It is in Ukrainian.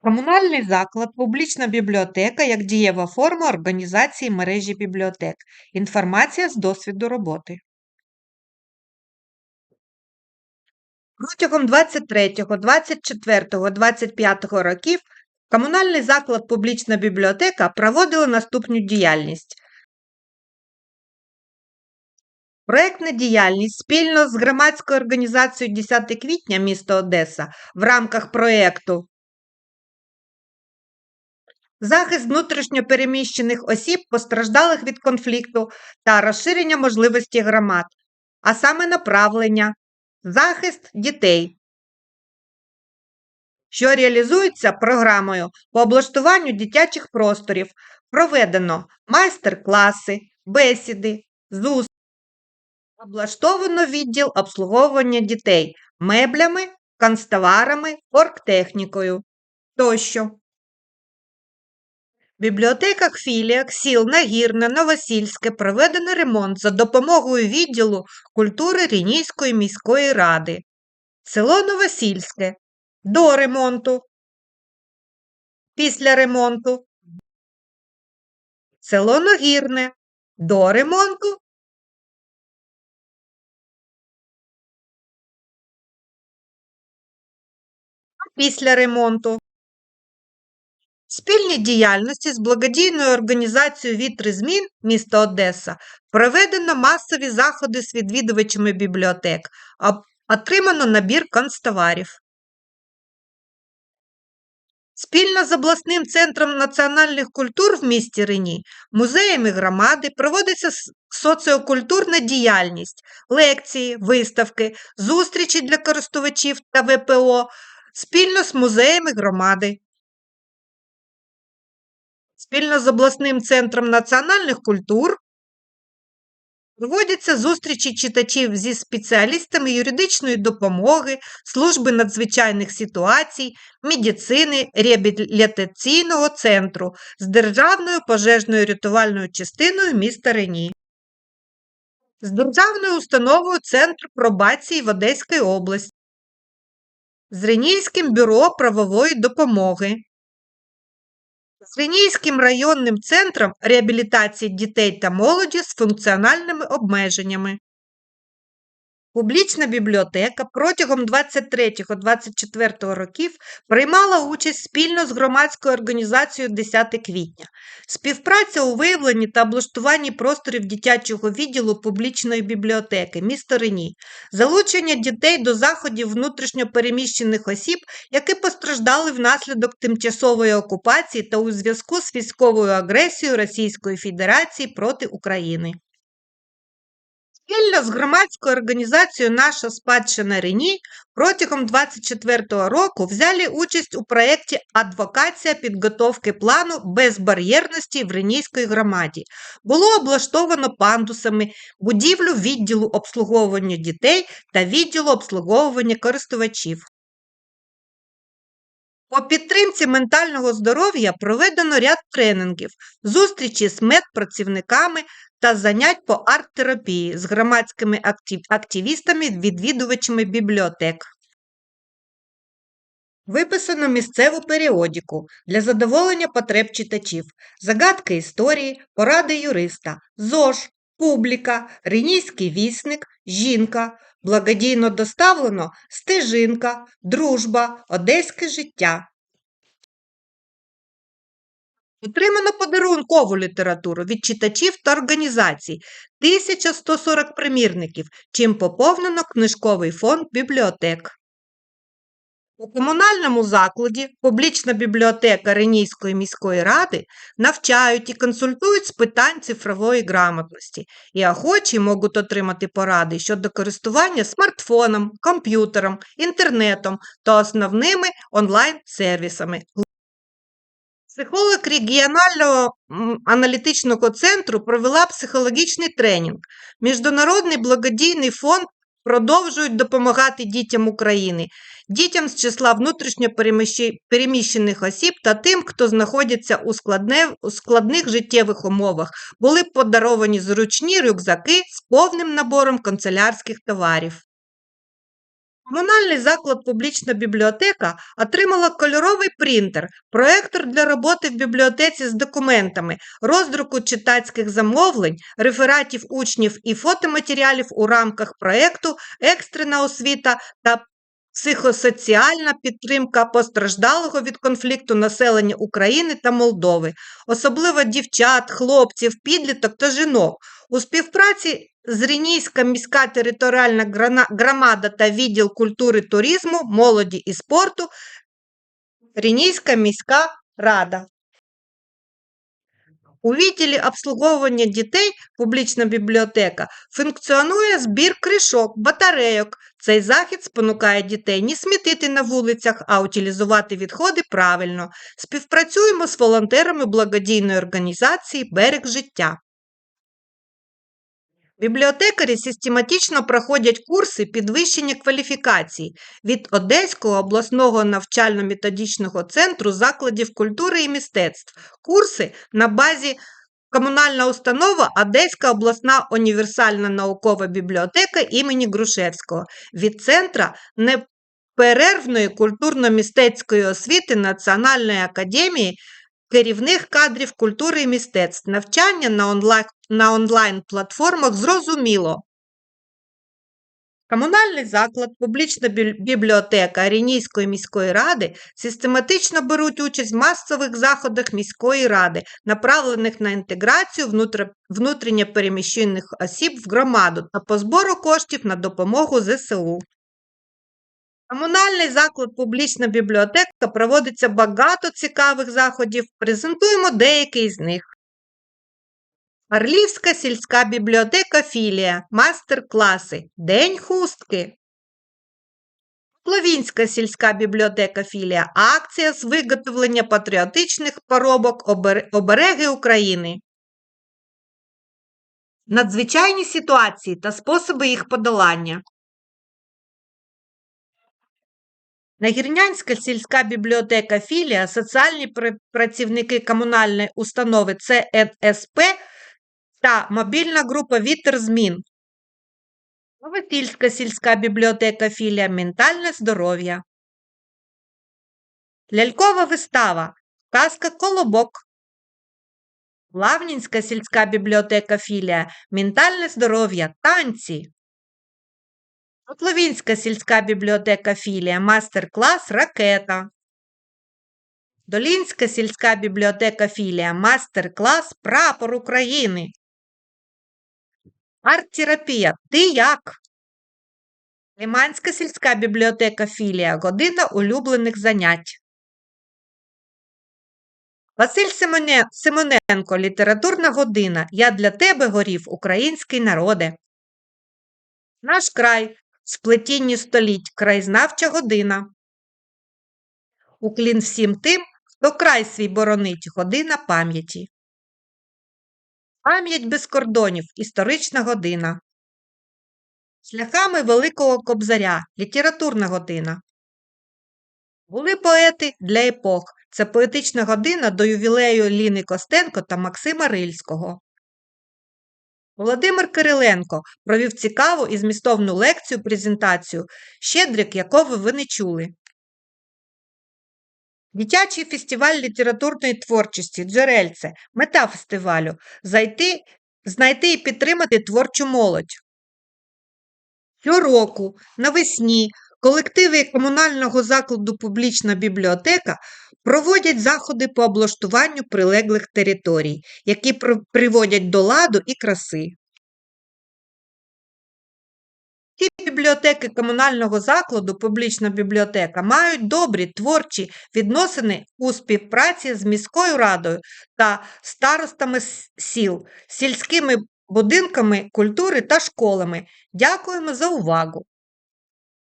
Комунальний заклад, публічна бібліотека як дієва форма організації мережі бібліотек. Інформація з досвіду роботи. Протягом 23, 24, 25 років комунальний заклад публічна бібліотека проводила наступну діяльність. Проектна діяльність спільно з громадською організацією 10 квітня міста Одеса в рамках проєкту захист внутрішньопереміщених осіб, постраждалих від конфлікту та розширення можливості громад, а саме направлення, захист дітей, що реалізується програмою по облаштуванню дитячих просторів, проведено майстер-класи, бесіди, зустрічі, облаштовано відділ обслуговування дітей меблями, канцтоварами, оргтехнікою тощо. В бібліотеках філіях сіл Нагірне, Новосільське проведено ремонт за допомогою відділу культури Рінійської міської ради. Село Новосільське до ремонту. Після ремонту. Село Нагірне до ремонту. Після ремонту. Спільній діяльності з благодійною організацією «Вітри змін» міста Одеса проведено масові заходи з відвідувачами бібліотек, а отримано набір канцтоварів. Спільно з обласним центром національних культур в місті Рені, музеями громади проводиться соціокультурна діяльність, лекції, виставки, зустрічі для користувачів та ВПО спільно з музеями громади. Спільно з обласним центром національних культур проводяться зустрічі читачів зі спеціалістами юридичної допомоги, служби надзвичайних ситуацій, медицини, реабілітаційного центру з Державною пожежною рятувальною частиною міста Рені. З державною установою Центр пробації в Одеській області, з Ренійським бюро правової допомоги, з Ренійським районним центром реабілітації дітей та молоді з функціональними обмеженнями. Публічна бібліотека протягом 23-24 років приймала участь спільно з громадською організацією 10 квітня. Співпраця у виявленні та облаштуванні просторів дитячого відділу публічної бібліотеки місто Рені, залучення дітей до заходів внутрішньопереміщених осіб, які постраждали внаслідок тимчасової окупації та у зв'язку з військовою агресією Російської Федерації проти України. Спільно з громадською організацією Наша спадщина Рені протягом 2024 року взяли участь у проєкті Адвокація підготовки плану безбар'єрності в Ренійській громаді. Було облаштовано пандусами будівлю відділу обслуговування дітей та відділу обслуговування користувачів. По підтримці ментального здоров'я проведено ряд тренінгів, зустрічі з медпрацівниками та занять по арт-терапії з громадськими активістами, відвідувачами бібліотек. Виписано місцеву періодику для задоволення потреб читачів, загадки історії, поради юриста, ЗОЖ, публіка, Ренійський вісник, жінка, благодійно доставлено стежинка, дружба, одеське життя. Отримано подарункову літературу від читачів та організацій 1140 примірників, чим поповнено книжковий фонд бібліотек. У комунальному закладі публічна бібліотека Ренійської міської ради навчають і консультують з питань цифрової грамотності, і охочі можуть отримати поради щодо користування смартфоном, комп'ютером, інтернетом та основними онлайн-сервісами. Психолог регіонального аналітичного центру провела психологічний тренінг. Міжнародний благодійний фонд продовжують допомагати дітям України, дітям з числа внутрішньопереміщених осіб та тим, хто знаходиться у, складне, у складних життєвих умовах, були подаровані зручні рюкзаки з повним набором канцелярських товарів. Комунальний заклад публічна бібліотека отримала кольоровий принтер, проектор для роботи в бібліотеці з документами, роздруку читацьких замовлень, рефератів учнів і фотоматеріалів у рамках проекту Екстрена освіта та психосоціальна підтримка постраждалого від конфлікту населення України та Молдови, особливо дівчат, хлопців, підліток та жінок. У співпраці з Рінійська міська територіальна громада та відділ культури, туризму, молоді і спорту Рінійська міська рада. У відділі обслуговування дітей публічна бібліотека функціонує збір кришок, батарейок. Цей захід спонукає дітей не смітити на вулицях, а утилізувати відходи правильно. Співпрацюємо з волонтерами благодійної організації Берег життя. Бібліотекарі систематично проходять курси підвищення кваліфікації від Одеського обласного навчально-методичного центру закладів культури і мистецтв. Курси на базі комунальна установа Одеська обласна універсальна наукова бібліотека імені Грушевського від Центра неперервної культурно-мистецької освіти Національної академії керівних кадрів культури і мистецтв. Навчання на онлайн, на онлайн-платформах зрозуміло. Комунальний заклад, публічна бібліотека Рінійської міської ради систематично беруть участь в масових заходах міської ради, направлених на інтеграцію внутрішньопереміщених осіб в громаду та по збору коштів на допомогу ЗСУ. Комунальний заклад публічна бібліотека проводиться багато цікавих заходів. Презентуємо деякі з них. Орлівська сільська бібліотека філія, мастер-класи, День хустки. Пловінська сільська бібліотека філія, акція з виготовлення патріотичних поробок обереги України. Надзвичайні ситуації та способи їх подолання. Нагірнянська сільська бібліотека філія, соціальні працівники комунальної установи ЦНСП та мобільна група Вітер змін. Новосільська сільська бібліотека філія Ментальне здоров'я. Лялькова вистава. Казка Колобок. Лавнінська сільська бібліотека філія Ментальне здоров'я. Танці. Котловінська сільська бібліотека філія Мастер-клас Ракета. Долінська сільська бібліотека філія Мастер-клас Прапор України. Арт-терапія. Ти як? Лиманська сільська бібліотека філія Година улюблених занять. Василь Симоне- Симоненко Літературна година. Я для тебе горів, український народе. Наш край. Сплетінні століть. Краєзнавча година. Уклін всім тим, хто край свій боронить. Година пам'яті. Пам'ять без кордонів. Історична година. Шляхами Великого Кобзаря. Літературна година. Були поети для епох. Це поетична година до ювілею Ліни Костенко та Максима Рильського. Володимир Кириленко провів цікаву і змістовну лекцію презентацію, щедрик якого ви не чули. Дитячий фестиваль літературної творчості Джерельце. Мета фестивалю зайти, знайти і підтримати творчу молодь. Щороку навесні колективи комунального закладу Публічна бібліотека проводять заходи по облаштуванню прилеглих територій, які приводять до ладу і краси. Ті бібліотеки комунального закладу Публічна бібліотека мають добрі творчі відносини у співпраці з міською радою та старостами сіл, сільськими будинками культури та школами. Дякуємо за увагу!